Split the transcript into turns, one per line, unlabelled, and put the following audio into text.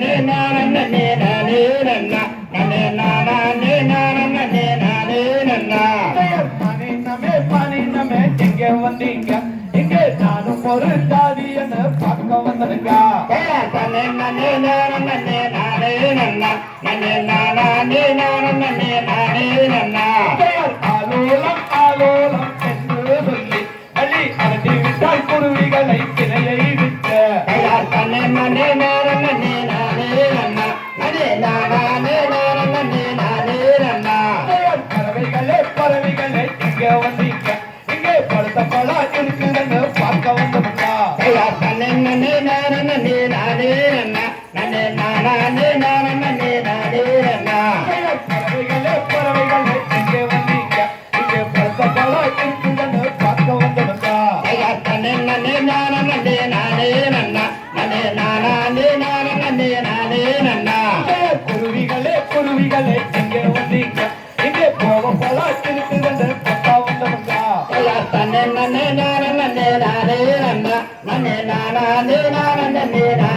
నే నా నే నా నే నా
பொருந்தாதி என பக்கம் வந்தனுக்கா
na na na நானே நானே